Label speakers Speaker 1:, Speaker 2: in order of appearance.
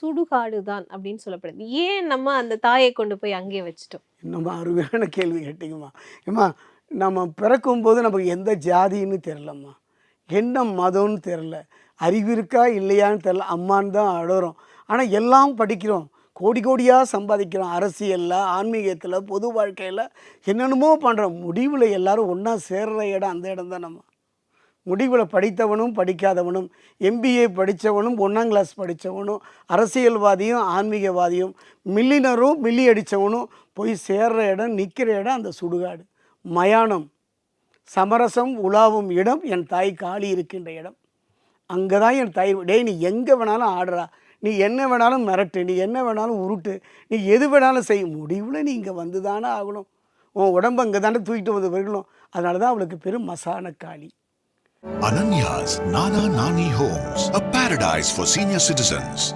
Speaker 1: சுடுகாடு தான் அப்படின்னு சொல்லப்படுது. ஏன் நம்ம அந்த தாயை கொண்டு போய் அங்கேயே வச்சுட்டோம்?
Speaker 2: இன்னும் அருமையான கேள்வி கேட்டிங்கம்மா. ஏம்மா நம்ம பிறக்கும்போது நமக்கு எந்த ஜாதின்னு தெரிலம்மா என்ன மதம்னு தெரில அறிவு இருக்கா இல்லையான்னு தெரில அம்மான்னு தான் அழுறோம். ஆனால் எல்லாம் படிக்கிறோம். கோடி கோடியாக சம்பாதிக்கிறோம். அரசியலில் ஆன்மீகத்தில் பொது வாழ்க்கையில் என்னென்னமோ பண்ணுறோம் முடிவில் எல்லோரும் ஒன்றா சேர்கிற இடம் அந்த இடம் தான் நம்ம முடிவில் படித்தவனும் படிக்காதவனும் எம்பிஏ படித்தவனும் ஒன்றாம் கிளாஸ் படித்தவனும் அரசியல்வாதியும் ஆன்மீகவாதியும் மில்லினரும் மில்லி அடித்தவனும் போய் சேர்ற இடம் நிற்கிற இடம் அந்த சுடுகாடு. மயானம் சமரசம் உலாவும் இடம் என் தாய் காளி இருக்கின்ற இடம். அங்கே தான் என் தாய் டேய் நீ எங்கே வேணாலும் ஆடுறா. நீ என்ன வேணாலும் மிரட்டு நீ என்ன வேணாலும் உருட்டு நீ எது வேணாலும் செய்ய முடிவில் நீ இங்கே வந்து தானே ஆகணும். உன் உடம்பு அங்கே தானே தூக்கிட்டு வந்து வரணும் அதனால தான் அவளுக்கு பெரும் மசான காளி
Speaker 3: Ananya's Nana Nani Homes, a paradise for senior citizens.